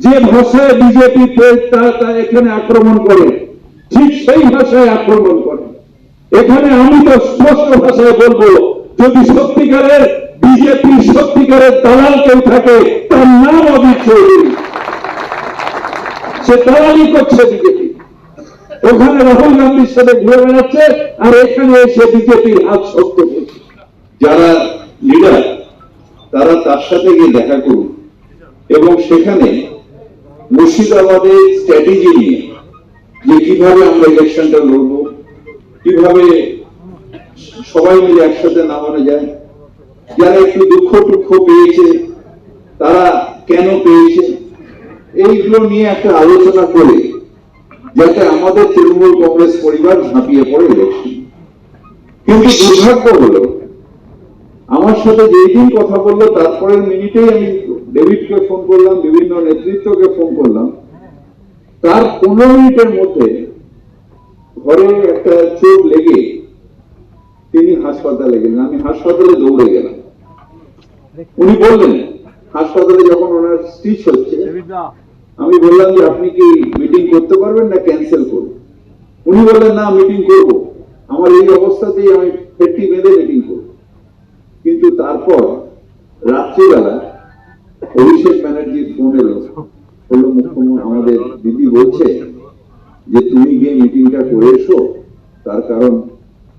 যে ভাষায় বিজেপি এখানে আক্রমণ করে, ঠিক সেই ভাষায় আক্রমণ করে। এখানে আমি তো স্পষ্ট ভাষায় বলব, যদি সত্যিকারের বিজেপি সত্যিকারের দালাল কেউ থাকে, তার নাম অভিক চৌধুরী। সে দালালি করছে বিজেপি। ওখানে রাহুল গান্ধীর সাথে ঘুরে বেড়াচ্ছে, আর এখানে এসে বিজেপির হাত শক্ত করছে। যারা লিডার তারা তার সাথে গিয়ে দেখা করুন। এবং সেখানে মুর্শিদাবাদের স্ট্র্যাটেজি নিয়ে যে কীভাবে আমরা ইলেকশনটা লড়ব, কীভাবে সবাই মিলে একসাথে নামানো যায়, যারা একটু দুঃখ টুক্ষ পেয়েছে, তারা কেন পেয়েছে, এইগুলো নিয়ে একটা আলোচনা করে যাতে আমাদের তৃণমূল কংগ্রেস পরিবার ঝাঁপিয়ে পড়ে ইলেকশন কিন্তু দুর্ভাগ্য হলো, আমার সাথে যেই দিন কথা বলল, তারপরের মিনিটেই আমি ডেভিডকে ফোন করলাম বিভিন্ন নেতৃত্বকে ফোন করলাম। তার পনেরো মিনিটের মধ্যে ঘরে একটা চোখ লেগে তিনি হাসপাতালে গেলেন। আমি হাসপাতালে দৌড়ে গেলাম। উনি বললেন হাসপাতালে যখন ওনার স্টিচ হচ্ছে আমি বললাম যে আপনি কি মিটিং করতে পারবেন না ক্যান্সেল করব উনি বললেন না মিটিং করব। আমার এই অবস্থাতেই আমি পেটটি বেঁধে মিটিং করব। কিন্তু তারপর রাত্রিবেলা অভিষেক ব্যানার্জির ফোন এলো। বলল, মুখ্যমন্ত্রী, আমাদের দিদি বলছে যে তুমি গিয়ে মিটিংটা করে এসো। তার কারণ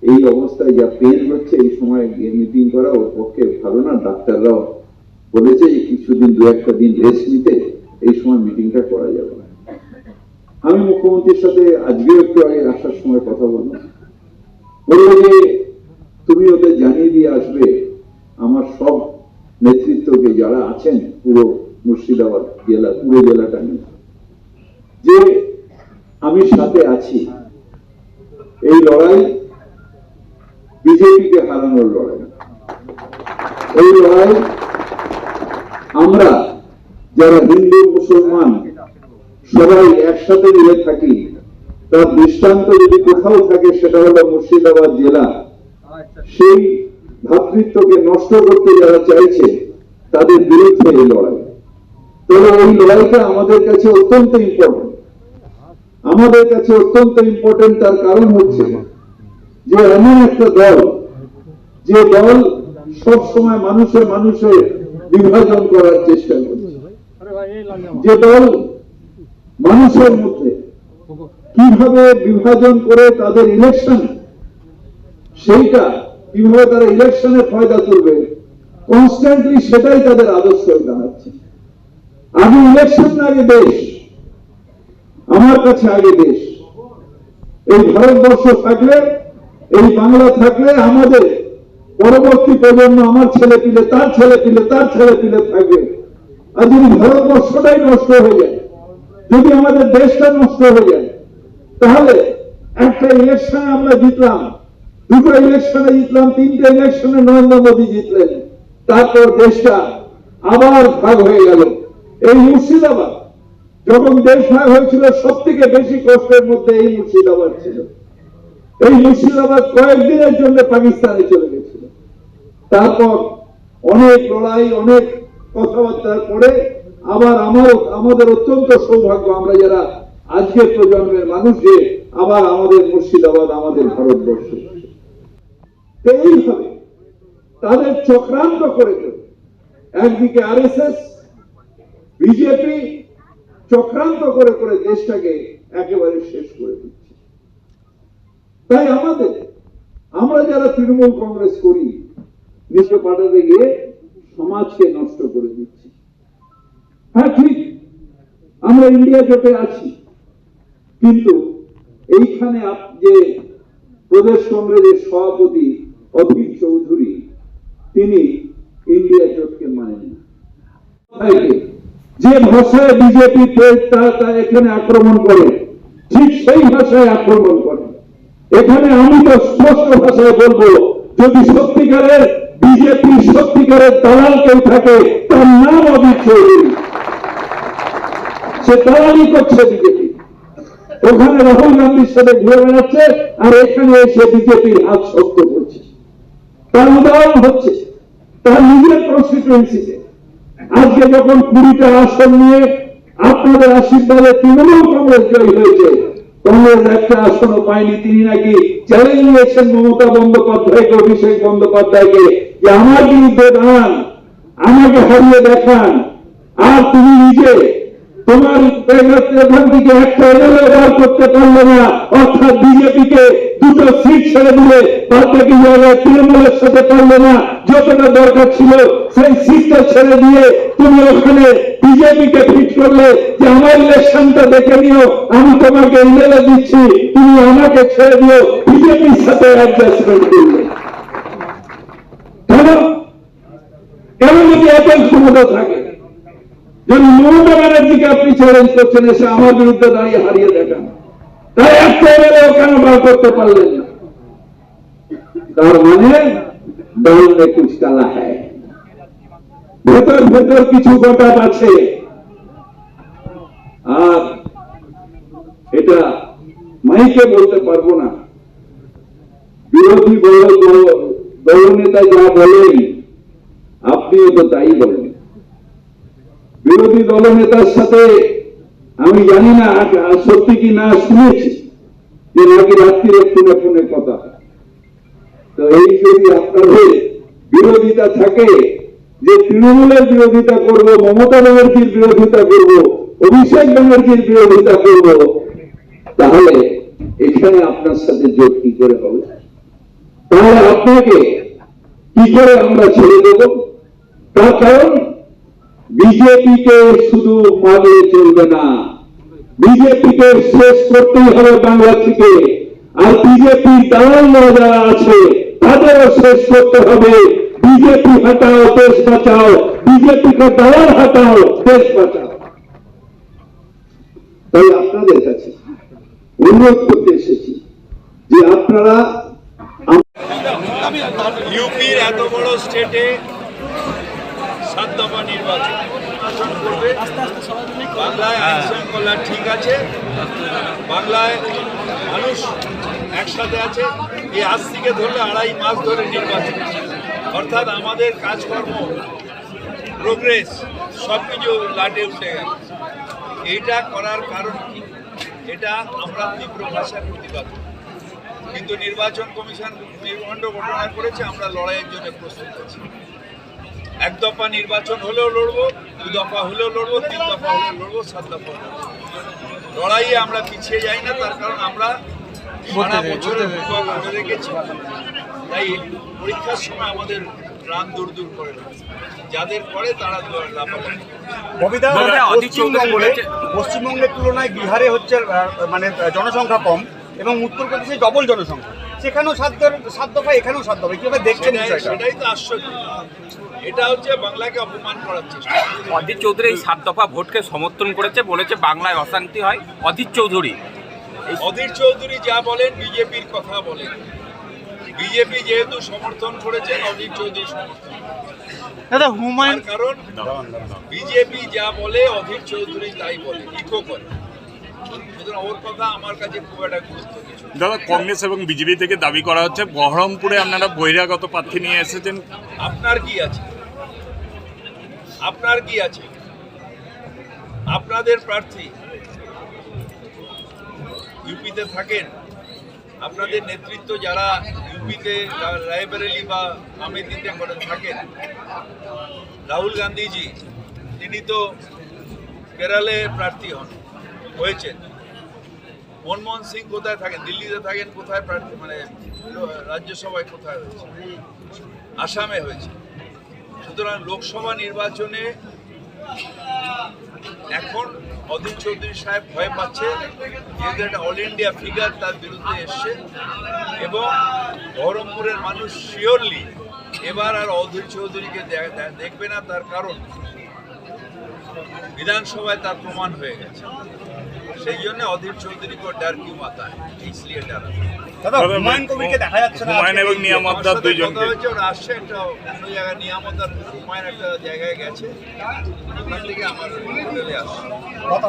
এই অবস্থায় যা পেন হচ্ছে, এই সময় গিয়ে মিটিং করা ওর পক্ষে ভালো না। ডাক্তাররাও বলেছে যে কিছুদিন, দু একটা দিন রেস্ট নিতে এই সময় মিটিংটা করা যাবে না। আমি মুখ্যমন্ত্রীর সাথে আজকেও একটু আগে আসার সময় কথা বললাম। বলল যে, তুমি ওদের জানিয়ে দিয়ে আসবে। আমার সব নেতৃত্বকে যারা আছেন পুরো মুর্শিদাবাদ জেলা, পুরো জেলাটা নিয়ে। যে আমি সাথে আছি, এই লড়াই বিজেপিকে হারানোর লড়াই। এই লড়াই আমরা যারা হিন্দু, মুসলমান সবাই একসাথে মিলে থাকি, তার দৃষ্টান্ত যদি কোথাও থাকে, সেটা হলো মুর্শিদাবাদ জেলা। সেই ভ্রাতৃত্বকে নষ্ট করতে যারা চাইছে তাদের বিরুদ্ধে এই লড়াই। তবে এই লড়াইটা আমাদের কাছে অত্যন্ত ইম্পর্টেন্ট আমাদের কাছে অত্যন্ত ইম্পর্টেন্ট তার কারণ হচ্ছে যে এমন একটা দল, যে দল সব সময় মানুষের মানুষের বিভাজন করার চেষ্টা করছে। যে দল মানুষের মধ্যে কীভাবে বিভাজন করে তাদের ইলেকশন সেইটা কীভাবে তারা ইলেকশনে ফায়দা তুলবে কনস্ট্যান্টলি সেটাই তাদের আদর্শ দাঁড়াচ্ছে আগে ইলেকশন আগে দেশ। আমার কাছে আগে দেশ। এই ভারতবর্ষ থাকলে, এই বাংলা থাকলে আমাদের পরবর্তী প্রজন্ম আমার ছেলে পিলে, তার ছেলে পিলে, তার ছেলে পিলে থাকবে। আর যদি ভারতবর্ষটাই নষ্ট হয়ে যায়, যদি আমাদের দেশটা নষ্ট হয়ে যায়, তাহলে একটা ইলেকশনে আমরা জিতলাম। দুটো ইলেকশনে জিতলাম, তিনটে ইলেকশনে নরেন্দ্র মোদী জিতলেন। তারপর দেশটা আবার ভাগ হয়ে গেল। এই মুর্শিদাবাদ, যখন দেশ ভাগ হয়েছিল সব থেকে বেশি কষ্টের মধ্যে এই মুর্শিদাবাদ ছিল। এই মুর্শিদাবাদ কয়েকদিনের জন্য পাকিস্তানে চলে গেছিল। তারপর অনেক লড়াই, অনেক কথাবার্তার পরে আবার আমার আমাদের অত্যন্ত সৌভাগ্য আমরা যারা আজকের প্রজন্মের মানুষ যে আবার আমাদের মুর্শিদাবাদ আমাদের ভারতবর্ষ। এইভাবে তাদের চক্রান্ত করে করে একদিকে আর বিজেপি চক্রান্ত করে করে দেশটাকে একেবারে শেষ করে দিচ্ছে। তাই আমাদের, আমরা যারা তৃণমূল কংগ্রেস করি নিশ্চ পাঠাতে গিয়ে সমাজকে নষ্ট করে দিচ্ছি। হ্যাঁ ঠিক, আমরা ইন্ডিয়া জোটে আছি। কিন্তু এইখানে যে প্রদেশ কংগ্রেসের সভাপতি অভিক চৌধুরী তিনি ইন্ডিয়া জোটকে মানেন যে ভাষায় বিজেপি তা এখানে আক্রমণ করে, ঠিক সেই ভাষায় আক্রমণ করে। এখানে আমি তো স্পষ্ট ভাষায় বলব, যদি সত্যিকারের বিজেপি সত্যিকারের দালাল কেউ থাকে, তার নাম অভিক চৌধুরী সে দালালি করছে বিজেপি। ওখানে রাহুল গান্ধীর সাথে ঘুরে বেড়াচ্ছে, আর এখানে এসে বিজেপির হাত শক্ত করছে। তার উদাহরণ হচ্ছে তার নিজের কনস্টিটুয়েন্সিতে আজকে যখন কুড়িটা আসন নিয়ে আপনাদের আশীর্বাদে তৃণমূল কংগ্রেস জয়ী হয়েছে, কংগ্রেস একটা আসনও পায়নি, তিনি নাকি চ্যালেঞ্জ নিয়েছেন মমতা বন্দ্যোপাধ্যায়কে, অভিষেক বন্দ্যোপাধ্যায়কে, যে আমার বিরুদ্ধে দাঁড়ান, আমাকে হারিয়ে দেখান, আর তুমি নিজে তোমার থেকে একটা এমএলএ বার করতে পারলে না। অর্থাৎ বিজেপিকে দুটো সিট ছেড়ে দিলে বাদ বাকি জায়গায় তৃণমূলের সাথে পারলে না। যতটা দরকার ছিল সেই সিটটা ছেড়ে দিয়ে তুমি ওখানে বিজেপিকে ফিট করলে যে আমার ইলেকশনটা দেখে নিও, আমি তোমাকে এমএলএ দিচ্ছি, তুমি আমাকে ছেড়ে দিও, বিজেপির সাথে অ্যাডজাস্টমেন্ট কেন? কেন যদি এত ক্ষমতা থাকে? যদি মমতা ব্যানার্জিকে আপনি চ্যালেঞ্জ করছেন, এসে আমার বিরুদ্ধে দাঁড়িয়ে হারিয়ে দেখান। তাই এমএলএ কেন বার করতে পারলেন না? তার মানে দল কুছ কালা হ্যায়। ভেতর ভেতর কিছু ব্যাপার আছে। আর এটা মাইকে বলতে পারব না। বিরোধী দল দলনেতা যা বলেন, আপনিও তো তাই বলেন। বিরোধী দলনেতার সাথে আমি জানি না সত্যি কি না শুনেছি যে নাকি রাত্রিরে ফোনে ফোনে কথা। তো এই যদি আপনাদের বিরোধিতা থাকে যে তৃণমূলের বিরোধিতা করব, মমতা ব্যানার্জির বিরোধিতা করব, অভিষেক ব্যানার্জির বিরোধিতা করব, তাহলে এখানে আপনার সাথে যোগ কি করে হবে? তাহলে আপনাকে কি করে আমরা ছেড়ে দেব? তার কারণ বিজেপিকে শুধু মানলে চলবে না। বিজেপিকে শেষ করতেই হবে বাংলা থেকে আর বিজেপি দালালরা যারা আছে, তাদেরও শেষ করতে হবে। বিজেপি হটাও, দেশ বাঁচাও। বিজেপিকে দালাল হটাও, দেশ বাঁচাও। তাই আপনাদের কাছে অনুরোধ করতে এসেছি যে আপনারা ইউপির এত বড় স্টেটে সাত দফা নির্বাচন নির্বাচন করবে। বাংলায় আইন শৃঙ্খলা ঠিক আছে। বাংলায় মানুষ একসাথে আছে। এই আজ থেকে ধরলে আড়াই মাস ধরে নির্বাচন। অর্থাৎ আমাদের কাজকর্ম প্রোগ্রেস সব কিছু লাটে উঠে গেল এইটা করার কারণ কি? এটা আমরা তীব্র ভাষার প্রতিবাদ কিন্তু নির্বাচন কমিশন নির্ভণ্ড ঘটনা করেছে আমরা লড়াইয়ের জন্য প্রস্তুত আছি। এক দফা নির্বাচন হলেও লড়বো দু দফা হলেও লড়বো তিন দফা হলেও লড়বো সাত দফা লড়বো। লড়াইয়ে আমরা পিছিয়ে যাই না তার কারণ আমরা সারা বছরের রেখেছি। তাই পরীক্ষার সময় আমাদের প্রাণ দূর দূর করে না যাদের করে তারা পশ্চিমবঙ্গে পশ্চিমবঙ্গের তুলনায় বিহারে হচ্ছে মানে জনসংখ্যা কম এবং উত্তরপ্রদেশে ডবল জনসংখ্যা। সেখানেও দর- সাত দফা এখানেও সাত দফা কীভাবে দেখছেন সেটাই সেটাই তো আশ্চর্য। এটা হচ্ছে বাংলাকে অপমান করার চেষ্টা। অজিত চৌধুরী এই সাত দফা ভোটকে সমর্থন করেছে বলেছে বাংলায় অশান্তি হয়। অজিত চৌধুরী অধীর চৌধুরী যা বলেন বিজেপির কথা বলেন। বিজেপি যেহেতু সমর্থন করেছেন অধীর চৌধুরী সমর্থন দাদা হুমায়ুন কারণ বিজেপি যা বলে অধীর চৌধুরী তাই বলে ইকো করে। সুতরাং ওর কথা আমার কাছে খুব একটা গুরুত্ব দাদা কংগ্রেস এবং বিজেপি থেকে দাবি করা হচ্ছে বহরমপুরে আপনারা বহিরাগত প্রার্থী নিয়ে এসেছেন। আপনার কি আছে? আপনার কি আছে? আপনাদের প্রার্থী ইউপিতে থাকেন আপনাদের নেতৃত্ব যারা ইউপিতে রায়বেরেলি বা আমেদিতে করে থাকেন রাহুল গান্ধীজি তিনি তো কেরালে প্রার্থী হন। হয়েছেন মনমোহন সিং কোথায় থাকেন? দিল্লিতে থাকেন কোথায়? মানে রাজ্যসভায় কোথায় হয়েছে? আসামে হয়েছে। সুতরাং লোকসভা নির্বাচনে এখন অধীর চৌধুরী সাহেব ভয় পাচ্ছে। যেহেতু একটা অল ইন্ডিয়া ফিগার তার বিরুদ্ধে এসছে। এবং বহরমপুরের মানুষ শিওরলি এবার আর অধীর চৌধুরীকে দেখবে না। তার কারণ বিধানসভায় তার প্রমাণ হয়ে গেছে। সেই জন্য অধীর চৌধুরী কো ডর কি মাতা ইসলিয়ে ডর দাদা হুমায়ুন কবিরকে দেখা যাচ্ছে না হুমায়ুন এবং নিয়ামতদার দুইজন হচ্ছে ওরা আসছে একটা অন্য জায়গা নিয়ামতদার হুমায়ুন একটা জায়গায় গেছে। ওখান থেকে আমার হোটেলে আসছে। কথা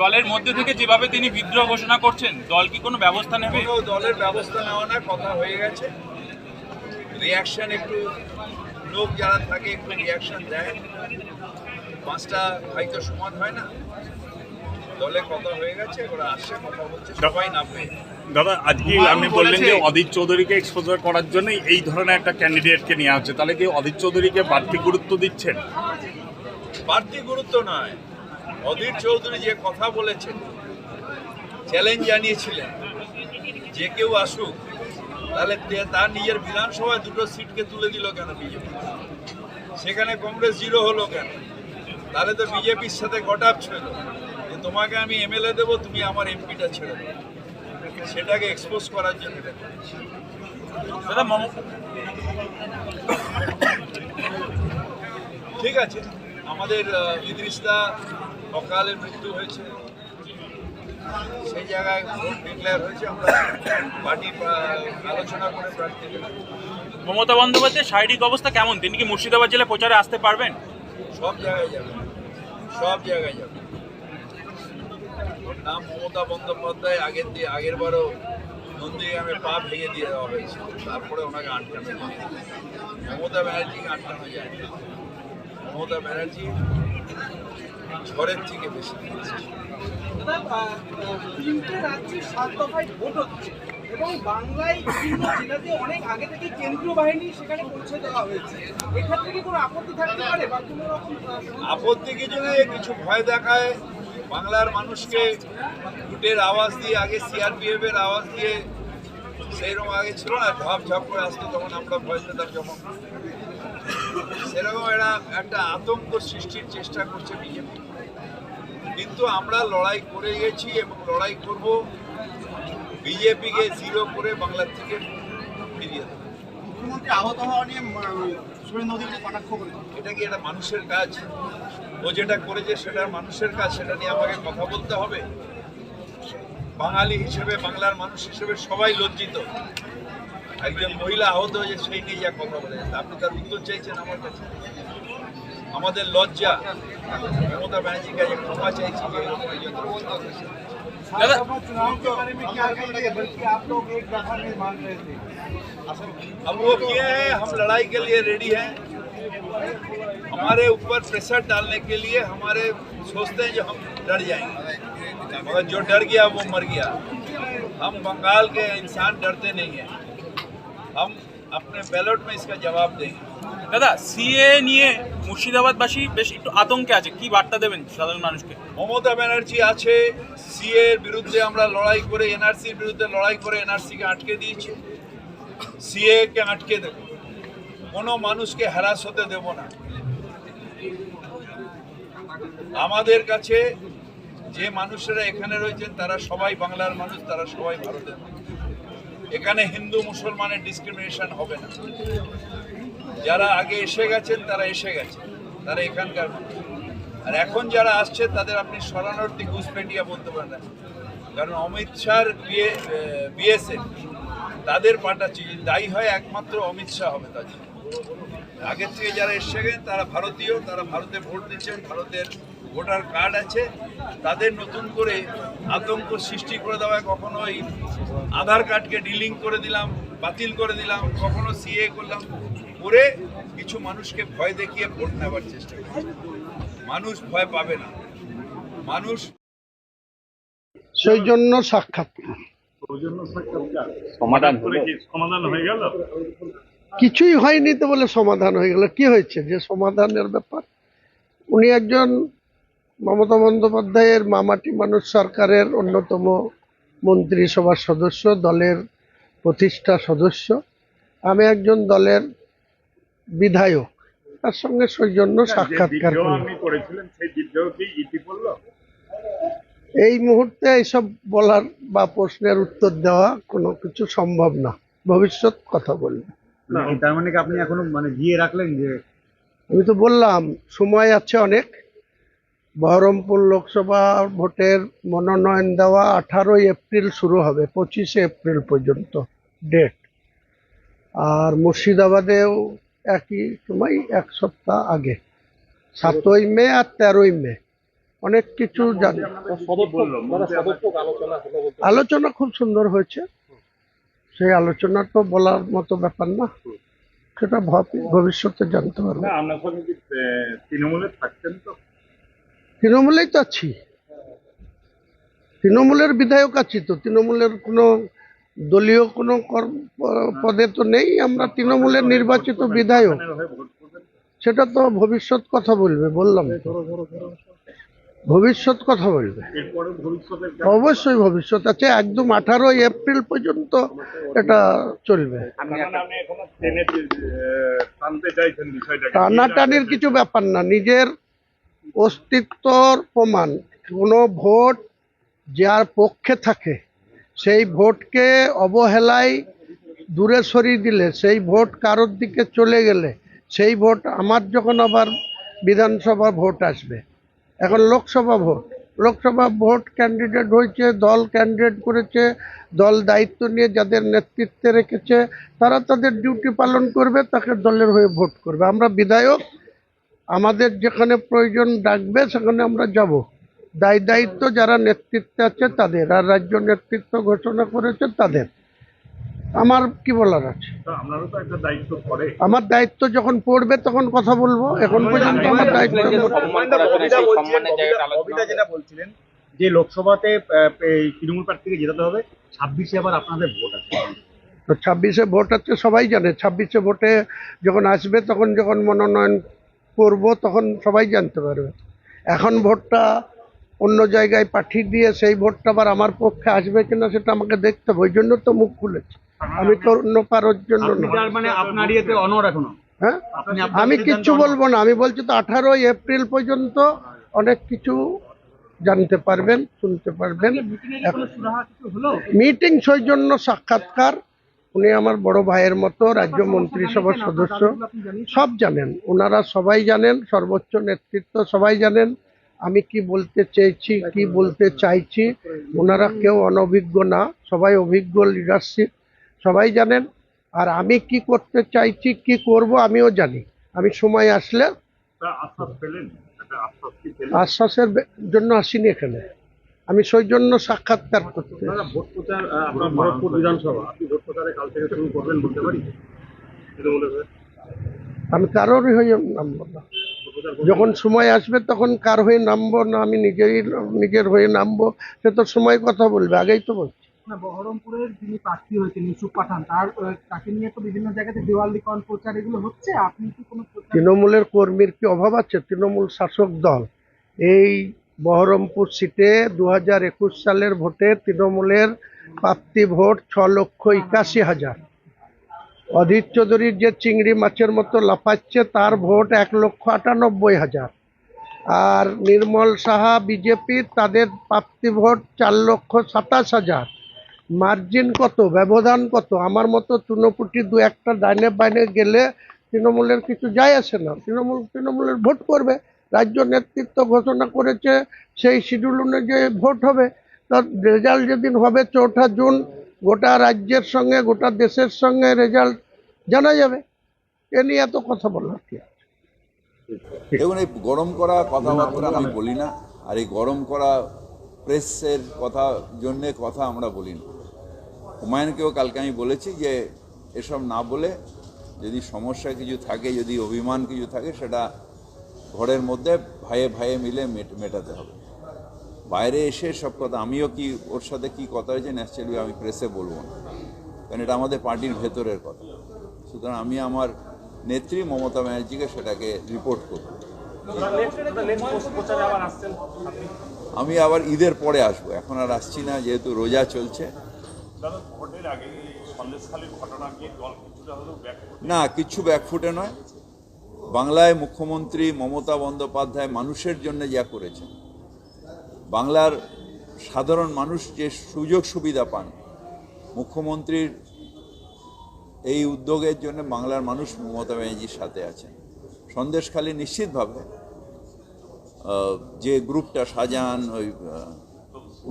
দলের মধ্যে থেকে যেভাবে তিনি বিদ্রোহ ঘোষণা করছেন দল কি কোনো ব্যবস্থা নেবে? দলের ব্যবস্থা নেওয়া না কথা হয়ে গেছে। রিয়াকশন একটু লোক যারা থাকে একটু রিয়াকশন দেয়। পাঁচটা হয়তো সমান হয় না। দলে কথা হয়ে গেছে ওরা আসছে কথা বলছে সবাই নামবে। দাদা আজকে আপনি বললেন যে অদিত চৌধুরীকে এক্সপোজার করার জন্য এই ধরনের একটা ক্যান্ডিডেটকে নেওয়া হচ্ছে। তাহলে কি অদিত চৌধুরীকে বাড়তি গুরুত্ব দিচ্ছেন? বাড়তি গুরুত্ব নয়। অধীর চৌধুরী যে কথা বলেছেন চ্যালেঞ্জ জানিয়েছিলেন যে কেউ আসুক তাহলে তার নিজের বিধানসভায় দুটো সিটকে তুলে দিল কেন বিজেপি? সেখানে কংগ্রেস জিরো হলো কেন? তাহলে তো বিজেপির সাথে গটাপ ছিল। তোমাকে আমি এমএলএ দেবো তুমি আমার এমপিটা ছেড়ে দেবো সেটাকে এক্সপোজ করার জন্য দাদা মম- ঠিক আছে। আমাদের ইদ্রিসদা অকালে মৃত্যু হয়েছে। সেই জায়গায় ভোট ডিক্লেয়ার হয়েছে। আমরা পার্টি আলোচনা করে প্রার্থী মমতা বন্দ্যোপাধ্যায় শারীরিক অবস্থা কেমন? তিনি কি মুর্শিদাবাদ জেলায় প্রচারে আসতে পারবেন? সব জায়গায় যাবে। সব জায়গায় যাবে। নাম মমতা বন্দ্যোপাধ্যায় আগের দিয়ে আগের বারও নন্দীগ্রামে পা ভেঙে দিয়ে দেওয়া হয়েছিল তারপরে ওনাকে আটকানো মমতা ব্যানার্জিকে আটকানো যায়। মমতা ব্যানার্জি ঝড়ের থেকে বেশি দিয়েছে। তিনটে রাজ্যে সাত দফায় ভোট হচ্ছে এবং বাংলায় বিভিন্ন জেলাতে অনেক আগে থেকে কেন্দ্রীয় বাহিনী সেখানে পৌঁছে দেওয়া হয়েছে। এক্ষেত্রে কি কোনো আপত্তি থাকতে পারে? বা কোনো রকম আপত্তি কিছু নেই কিছু ভয় দেখায়। বাংলার মানুষকে ভোটের আওয়াজ দিয়ে আগে সিআরপিএফ এর আওয়াজ দিয়ে সেইরকম আগে ছিল না ঝাপ ঝাপ করে আসতো তখন আমরা ভয় পেতাম যখন। সেরকম এরা একটা আতঙ্ক সৃষ্টির চেষ্টা করছে বিজেপি। কিন্তু আমরা লড়াই করে গেছি এবং লড়াই করব বিজেপিকে জিরো করে বাংলার থেকে ফিরিয়ে দেবো। মুখ্যমন্ত্রী আহত হওয়া নিয়ে এটা কি এটা মানুষের কাজ? ও যেটা করেছে সেটা মানুষের কাজ সেটা নিয়ে আমাকে কথা বলতে হবে বাঙালি হিসেবে বাংলার মানুষ হিসেবে সবাই লজ্জিত একজন মহিলা আহত হয়েছে সেই নিয়ে যা কথা বলে আপনি তার উত্তর চাইছেন আমার কাছে আমাদের লজ্জা মমতা ব্যানার্জির কাছে ক্ষমা চাইছি যে এরকম একজন কথা বলেছে। দাদা चुनाव के बारे में क्या कहेंगे बल्कि आप लोग एक दफा में मान रहे थे अब वो किए हैं हम लड़ाई के लिए रेडी हैं हमारे ऊपर प्रेशर डालने के लिए हमारे सोचते हैं जो हम डर जाएंगे मगर जो डर गया वो मर गया हम बंगाल के इंसान डरते नहीं हैं हम अपने बैलेट में इसका जवाब देंगे দাদা সিএ নিয়ে মুর্শিদাবাদবাসী বেশ একটু আতঙ্কে আছে কি বার্তা দেবেন সাধারণ মানুষকে মমতা ব্যানার্জি আছে সিএ এর বিরুদ্ধে আমরা লড়াই করে এনআরসির বিরুদ্ধে লড়াই করে এনআরসিকে আটকে দিয়েছি সিএ কে আটকে দেব কোনো মানুষকে হ্যারাস হতে দেব না আমাদের কাছে যে মানুষেরা এখানে রয়েছেন, তারা সবাই বাংলার মানুষ, তারা সবাই ভারতের এখানে হিন্দু, মুসলমানের ডিসক্রিমিনেশন হবে না যারা আগে এসে গেছেন, তারা এসে গেছেন, তারা এখানকার আর এখন যারা আসছে, তাদের আপনি দিকে ঘুষপেটিয়া বলতে পারেন। কারণ অমিত শাহর বিএসএফ, তাদের পাঠাচ্ছি দায়ী হয় একমাত্র অমিত শাহ হবে জন্য। আগের থেকে যারা এসে গেছেন তারা ভারতীয় তারা ভারতে ভোট দিচ্ছেন ভারতের ভোটার কার্ড আছে। তাদের নতুন করে আতঙ্ক সৃষ্টি করে দেওয়ায় কখনো ওই আধার কার্ডকে ডিলিং করে দিলাম বাতিল করে দিলাম কখনো সিএ করলাম করে কিছু মানুষকে ভয় দেখিয়ে ভোট নেওয়ার চেষ্টা করছে মানুষ ভয় পাবে না। মানুষ সেই জন্য সাক্ষাৎ সমাধান সমাধান হয়ে গেল? কিছুই হয়নি তো বলে সমাধান হয়ে গেল। কি হয়েছে? যে সমাধানের ব্যাপার। উনি একজন মমতা বন্দ্যোপাধ্যায়ের মামাটি মানুষ সরকারের অন্যতম মন্ত্রিসভার সদস্য দলের প্রতিষ্ঠা সদস্য। আমি একজন দলের বিধায়ক। তার সঙ্গে সৌজন্য সাক্ষাৎকার এই মুহূর্তে এইসব বলার বা প্রশ্নের উত্তর দেওয়া কোনো কিছু সম্ভব না। ভবিষ্যৎ কথা বলবে। তার মানে আপনি এখনও মানে দিয়ে রাখলেন যে আমি তো বললাম সময় আছে অনেক। বহরমপুর লোকসভা ভোটের মনোনয়ন দেওয়া আঠারোই এপ্রিল শুরু হবে পঁচিশে এপ্রিল পর্যন্ত ডেট আর মুর্শিদাবাদেও একই সময় এক সপ্তাহ আগে। সাতই মে আর তেরোই মে। অনেক কিছু জানি। আলোচনা খুব সুন্দর হয়েছে। সেই আলোচনা তো বলার মতো ব্যাপার না। সেটা ভাব- ভবিষ্যতে জানতে পারব। তৃণমূলে থাকতেন তো? তৃণমূলেই তো আছি। তৃণমূলের বিধায়ক আছি তো। তৃণমূলের কোনো দলীয় কোনো কর্ম- পদে তো নেই। আমরা তৃণমূলের নির্বাচিত বিধায়ক। সেটা তো ভবিষ্যৎ কথা বলবে বললাম তো। ভবিষ্যৎ কথা বলবে। অবশ্যই ভবিষ্যৎ আছে একদম আঠারোই এপ্রিল পর্যন্ত এটা চলবে। টানাটানির কিছু ব্যাপার না নিজের অস্তিত্বর প্রমাণ। কোনো ভোট যার পক্ষে থাকে সেই ভোটকে অবহেলায় দূরে সরিয়ে দিলে সেই ভোট কারোর দিকে চলে গেলে সেই ভোট আমার যখন আবার বিধানসভা ভোট আসবে এখন Lok Sabha vote. Lok Sabha vote candidate হয়েছে, দল ক্যান্ডিডেট করেছে, দল দায়িত্ব নিয়ে যাদের নেতৃত্বে রেখেছে, তারা তাদের ডিউটি পালন করবে, তাকে দলের হয়ে ভোট করবে। আমরা বিধায়ক, আমাদের যেখানে প্রয়োজন ডাকবে, সেখানে আমরা যাব। দায় দায়িত্ব যারা নেতৃত্বে আছে তাদের, আর রাজ্য নেতৃত্ব ঘোষণা করেছে তাদের। আমার কি বলার আছে? তো আপনারও তো একটা দায়িত্ব পড়ে। আমার দায়িত্ব যখন পড়বে তখন কথা বলব। এখন পর্যন্ত আমার দায়িত্ব যে লোকসভাতে তৃণমূল প্রার্থীকে জেতাতে হবে ছাব্বিশে আবার আপনাদের ভোট আছে। তো ছাব্বিশে ভোট আছে সবাই জানে। ছাব্বিশে ভোটে যখন আসবে তখন যখন মনোনয়ন করব তখন সবাই জানতে পারবে। এখন ভোটটা অন্য জায়গায় পাঠিয়ে দিয়ে সেই ভোটটা আবার আমার পক্ষে আসবে কিনা সেটা আমাকে দেখতে হবে। ওই জন্য তো মুখ খুলেছে। আমি তো অন্য কারোর জন্য মানে হ্যাঁ? আমি কিচ্ছু বলব না। আমি বলছি তো আঠারোই এপ্রিল পর্যন্ত অনেক কিছু জানতে পারবেন শুনতে পারবেন। মিটিং সেই জন্য সাক্ষাৎকার। উনি আমার বড় ভাইয়ের মতো রাজ্য মন্ত্রিসভার সদস্য। সব জানেন। ওনারা সবাই জানেন সর্বোচ্চ নেতৃত্ব সবাই জানেন। আমি কি বলতে চেয়েছি কি বলতে চাইছি ওনারা কেউ অনভিজ্ঞ না সবাই অভিজ্ঞ লিডারশিপ সবাই জানেন। আর আমি কি করতে চাইছি কি করব আমিও জানি। আমি সময় আসলে আশ্বাসের জন্য আসিনি এখানে। আমি সেই জন্য সাক্ষাৎকার করতে? আমি কারোরই হয়ে নামবো না। যখন সময় আসবে তখন কার হয়ে নামবো না আমি নিজেই নিজের হয়ে নামবো সে তো সময় কথা বলবে আগেই তো বলছি। না বহরমপুরের যিনি প্রার্থী হয়েছেন ইউসুফ পাঠান তার তাকে নিয়ে তো বিভিন্ন জায়গাতে দেওয়ালিকরণ প্রচার এগুলো হচ্ছে? আপনি কি কোনো তৃণমূলের কর্মীর কি অভাব আছে? তৃণমূল শাসক দল এই বহরমপুর সিটে দু হাজার একুশ সালের ভোটে তৃণমূলের প্রাপ্তি ভোট ছ লক্ষ একাশি হাজার। অধীর চৌধুরীর যে চিংড়ি মাছের মতো লাফাচ্ছে, তার ভোট এক লক্ষ আটানব্বই হাজার। আর নির্মল সাহা, বিজেপি, তাদের প্রাপ্তি ভোট চার লক্ষ সাতাশ হাজার। মার্জিন কত? ব্যবধান কত? আমার মতো চুনোপুটি দু একটা ডাইনে বাইনে গেলে তৃণমূলের কিছু যায় আসে না। তৃণমূল, তৃণমূলের ভোট করবে। রাজ্য নেতৃত্ব ঘোষণা করেছে, সেই শিডিউল অনুযায়ী ভোট হবে। তার রেজাল্ট যেদিন হবে, চৌঠা জুন গোটা রাজ্যের সঙ্গে গোটা দেশের সঙ্গে রেজাল্ট জানা যাবে। এ নিয়ে এত কথা বলার কি আছে? দেখুন এই গরম করা কথাবার্তা আমি বলি না আর এই গরম করা প্রেসের কথা জন্যে কথা আমরা বলি না। হুমায়ুনকেও কালকে আমি বলেছি যে এসব না বলে যদি সমস্যা কিছু থাকে যদি অভিমান কিছু থাকে সেটা ঘরের মধ্যে ভাইয়ে ভাইয়ে মিলে মেট- মেটাতে হবে। বাইরে এসে সব কথা, আমিও কি ওর সাথে কি কথা হয়েছে ন্যাচারালি আমি প্রেসে বলব না। কারণ এটা আমাদের পার্টির ভেতরের কথা। সুতরাং আমি আমার নেত্রী মমতা ব্যানার্জিকে সেটাকে রিপোর্ট করব। আমি আবার ঈদের পরে আসব। এখন আর আসছি না, যেহেতু রোজা চলছে। না কিচ্ছু ব্যাকফুটে নয়। বাংলায় মুখ্যমন্ত্রী মমতা বন্দ্যোপাধ্যায় মানুষের জন্য যা করেছেন। বাংলার সাধারণ মানুষ যে সুযোগ সুবিধা পান, মুখ্যমন্ত্রীর এই উদ্যোগের জন্য বাংলার মানুষ মমতা ব্যানার্জির সাথে আছেন। সন্দেশখালী নিশ্চিতভাবে যে গ্রুপটা শাহজাহান, ওই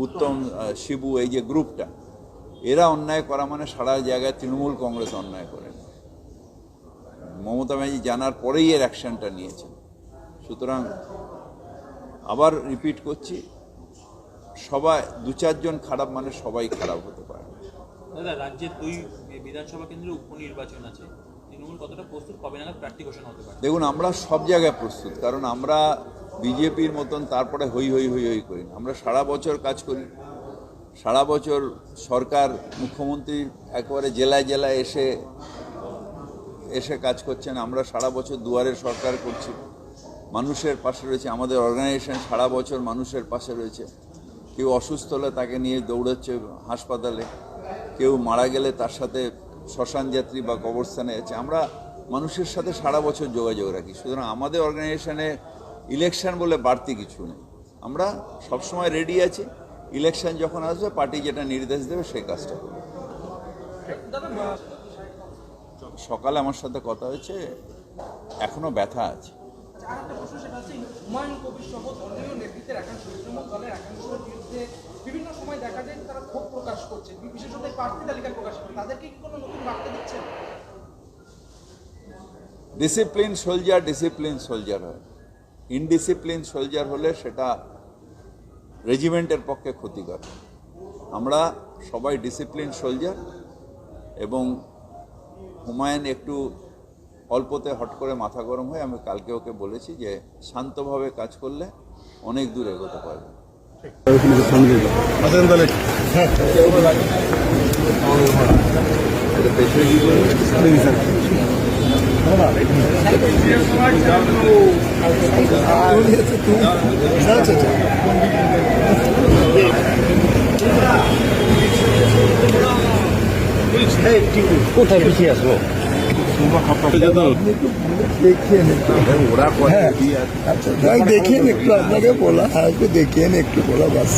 উত্তম শিবু, এই যে গ্রুপটা, এরা অন্যায় করা মানে সারা জায়গায় তৃণমূল কংগ্রেস অন্যায় করেন। মমতা ব্যানার্জি জানার পরেই এর অ্যাকশনটা নিয়েছেন। সুতরাং আবার রিপিট করছি সবাই দু চারজন খারাপ মানে সবাই খারাপ হতে পারে। দাদা রাজ্যের দুই বিধানসভা কেন্দ্রে উপনির্বাচন আছে। দেখুন আমরা সব জায়গায় প্রস্তুত কারণ আমরা বিজেপির মতন তারপরে হই হই হই হই করি না। আমরা সারা বছর কাজ করি। সারা বছর সরকার মুখ্যমন্ত্রী একেবারে জেলায় জেলায় এসে এসে কাজ করছেন। আমরা সারা বছর দুয়ারের সরকার করছি। মানুষের পাশে রয়েছে। আমাদের অর্গানাইজেশন সারা বছর মানুষের পাশে রয়েছে। কেউ অসুস্থ হলে তাকে নিয়ে দৌড়াচ্ছে হাসপাতালে, কেউ মারা গেলে তার সাথে শ্মশান যাত্রী বা কবরস্থানে আছে আমরা মানুষের সাথে সারা বছর যোগাযোগ রাখি। সুতরাং আমাদের অর্গানাইজেশনে ইলেকশন বলে বাড়তি কিছু নেই। আমরা সবসময় রেডি আছি। ইলেকশন যখন আসবে, পার্টি যেটা নির্দেশ দেবে, সেই কাজটা সকালে আমার সাথে কথা হয়েছে, এখনও ব্যথা আছে। হুমায়ুন কবির সহ নেতৃত্বের একাংশ দলের একাংশের বিরুদ্ধে বিভিন্ন সময় দেখা যায় তারা ক্ষোভ প্রকাশ করছে বিশেষত প্রার্থী তালিকা প্রকাশ করে তাদেরকে কি কোনো নতুন বার্তা দিচ্ছেন? ডিসিপ্লিন সোলজার ডিসিপ্লিন সোলজার হয়। ইনডিসিপ্লিন সোলজার হলে সেটা রেজিমেন্টের পক্ষে ক্ষতিকর। আমরা সবাই ডিসিপ্লিন সোলজার এবং হুমায়ুন একটু অল্পতে হট করে মাথা গরম হয়ে আমি কালকে ওকে বলেছি যে শান্তভাবে কাজ করলে অনেক দূর এগোতে পারবে। কোথায় পিছিয়ে আসব? দেখিয়ে একটু আপনাকে বলা একটু দেখিয়ে একটু বলা বাস।